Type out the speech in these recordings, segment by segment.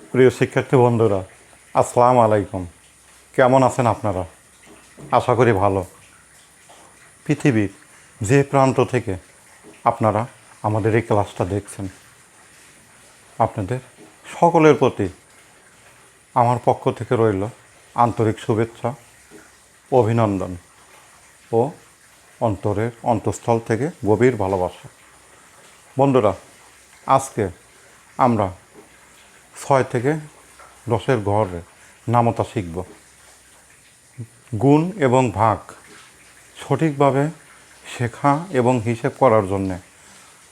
প্রিয় শিক্ষার্থী বন্ধুরা, আসসালামু আলাইকুম। কেমন আছেন আপনারা? আশা করি ভালো। পৃথিবীর যে প্রান্ত থেকে আপনারা আমাদের এই ক্লাসটা দেখছেন, আপনাদের সকলের প্রতি আমার পক্ষ থেকে রইল আন্তরিক শুভেচ্ছা, অভিনন্দন ও অন্তরের অন্তঃস্থল থেকে গভীর ভালোবাসা। বন্ধুরা, আজকে আমরা ছয় থেকে দশের ঘরে নামতা শিখব। গুণ এবং ভাগ সঠিকভাবে শেখা এবং হিসেব করার জন্যে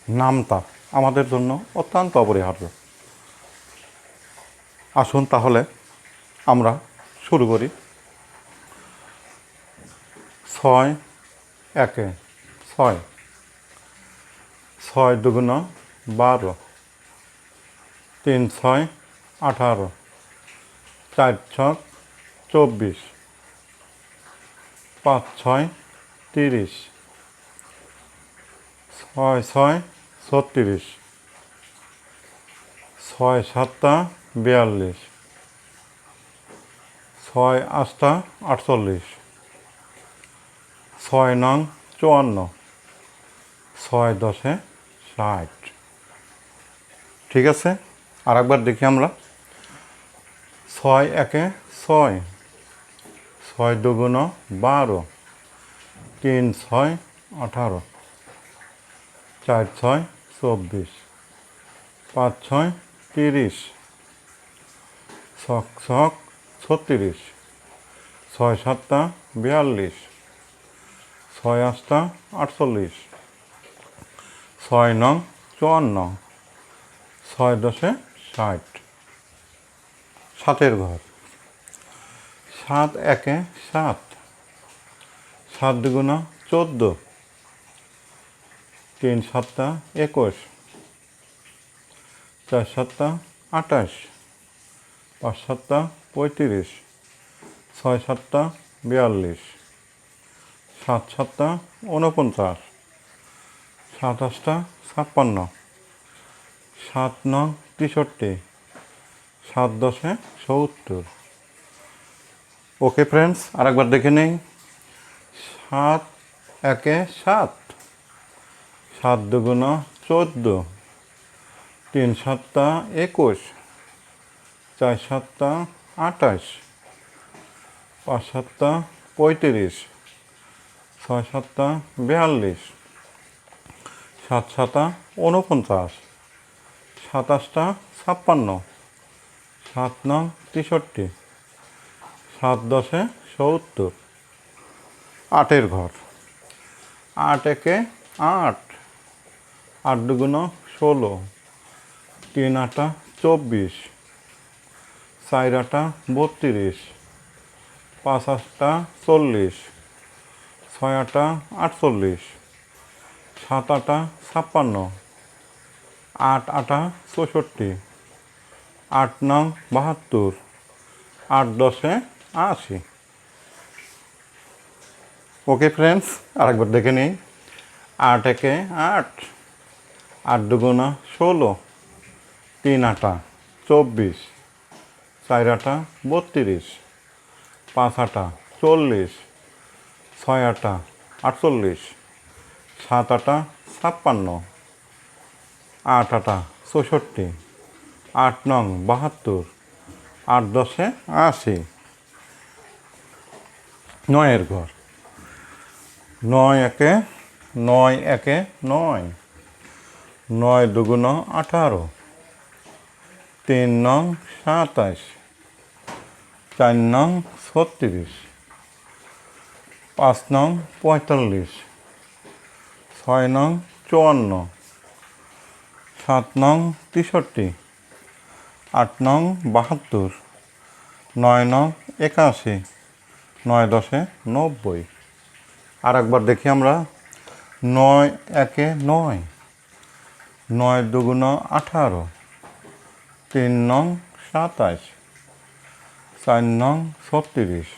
নামতা আমাদের জন্য অত্যন্ত অপরিহার্য। আসুন তাহলে আমরা শুরু করি। ছয় একে ছয়। ছয় দুগুণ বারো। তিন ছয়, আঠারো। চার ছক চব্বিশ। পাঁচ ছয়, তিরিশ। ছয় ছয়, ছত্রিশ। ছয় সাতটা, বিয়াল্লিশ। ছয় আটটা, আটচল্লিশ। ছয় নং, চুয়ান্ন। ছয় দশে ষাট। ঠিক আছে? আর একবার দেখি আমরা। ছয় একে ছয়। ছয় দুগুণ বারো। তিন ছয় আঠারো। চার ছয় চব্বিশ। পাঁচ ছয় তিরিশ। ছক ছক ছত্রিশ। ছয় সাতটা বিয়াল্লিশ। ছয় আটটা আটচল্লিশ। ছয় নং চুয়ান্ন। ছয় দশে ষাট সাতের ঘর। সাত একে সাত। সাত দুগুণা চোদ্দ। তিন সাতটা একুশ। চার সাতটা আঠাশ। পাঁচ সাতটা পঁয়ত্রিশ। ছয় সাতটা বিয়াল্লিশ। সাত সাতটা উনপঞ্চাশ সাত আটটা ছাপ্পান্ন। সাত নং তেষট্টি। সাত দশে সত্তর। ওকে ফ্রেন্ডস আরেকবার দেখে নেই। সাত একে সাত। সাত দুগুণ চোদ্দ। তিন সাতটা একুশ। চার সাতটা আঠাশ। পাঁচ সাতটা পঁয়ত্রিশ। ছয় সাতটা বিয়াল্লিশ। সাত সাতা উনপঞ্চাশ সাতাশটা ছাপ্পান্ন, সাত নং তেষট্টি, সাত দশে সত্তর, আটের ঘর, আট একে আট আট দুগুণ ষোলো, তিন আটা চব্বিশ, চার আটা বত্রিশ, পাঁচ আটটা চল্লিশ, ছয় আটা আটচল্লিশ, সাত আটা ছাপ্পান্ন আট আটা চৌষট্টি, আট নং বাহাত্তর, আট দশে আশি। ওকে ফ্রেন্ডস আরেকবার দেখে নিই। আট একে আট আট দুগুণা ষোলো, তিন আটা চব্বিশ, চার আটা বত্রিশ, পাঁচ আটা চল্লিশ, ছয় আটা আটচল্লিশ, সাত আটা ছাপ্পান্ন। আট আটা, চৌষট্টি, আট নং, বাহাত্তর, আট দশে আশি। নয়ের ঘর। নয় একে নয় একে নয়। নয় দুগুণ আঠারো। তিন নং সাতাশ চার নং ছত্রিশ। পাঁচ নং পঁয়তাল্লিশ। ছয় নং চুয়ান্ন। সাত নং তেষট্টি, আট নং বাহাত্তর, নয় নং একাশি, নয় দশে নব্বই। আর একবার দেখি আমরা, নয় একে নয় নয় দুগুণ আঠারো, তিন নং সাতাশ, চার নং ছত্রিশ,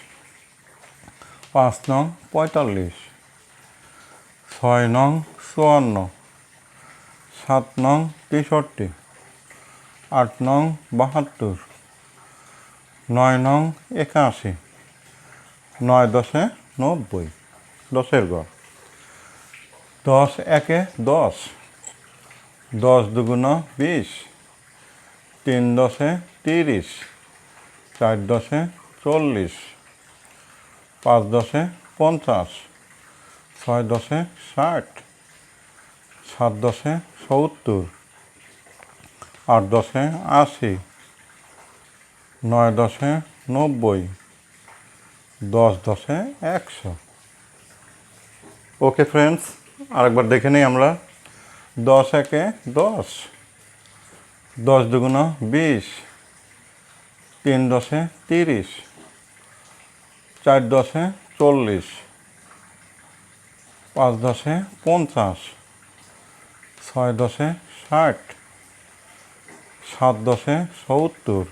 পাঁচ নং পঁয়তাল্লিশ, ছয় নং চুয়ান্ন সাত নং তেষট্টি, আট নং বাহাত্তর, নয় নং একাশি, নয় দশে নব্বই, দশের গড়। দশ একে দশ দশ দুগুণ বিশ, তিন দশে তিরিশ, চার দশে চল্লিশ, পাঁচ দশে পঞ্চাশ, ছয় দশে ষাট, সাত দশে সত্তর আট দশে আশি, নয় দশে নব্বই, দশ দশে একশো। ওকে ফ্রেন্ডস, আরেকবার দেখে নিই আমরা। দশ একে দশ দশ দুগুণ বিশ, তিন দশে তিরিশ, চার দশে চল্লিশ, পাঁচ দশে পঞ্চাশ। ছয় দশে ষাট, সাত দশে সত্তর,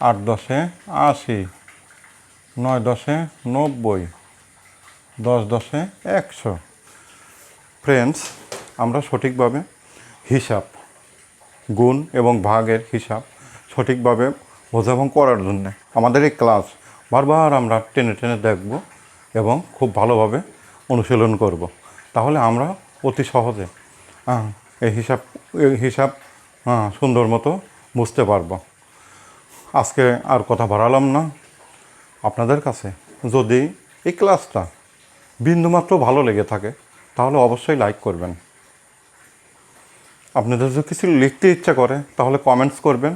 আট দশে আশি, নয় দশে নব্বই, দশ দশে একশো। ফ্রেন্ডস আমরা সঠিকভাবে হিসাব, গুণ এবং ভাগের হিসাব সঠিকভাবে বোঝা এবং করার জন্যে আমাদের এই ক্লাস বারবার আমরা টেনে টেনে দেখব এবং খুব ভালোভাবে অনুশীলন করব। তাহলে আমরা অতি সহজে এই হিসাব এই হিসাব হ্যাঁ, সুন্দর মতো বুঝতে পারব। আজকে আর কথা বাড়ালাম না। আপনাদের কাছে যদি এই ক্লাসটা বিন্দুমাত্র ভালো লেগে থাকে তাহলে অবশ্যই লাইক করবেন। আপনাদের যদি কিছু লিখতে ইচ্ছা করে তাহলে কমেন্টস করবেন।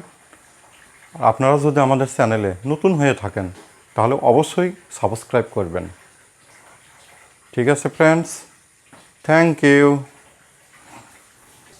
আপনারা যদি আমাদের চ্যানেলে নতুন হয়ে থাকেন তাহলে অবশ্যই সাবস্ক্রাইব করবেন। ঠিক আছে ফ্রেন্ডস থ্যাংক ইউ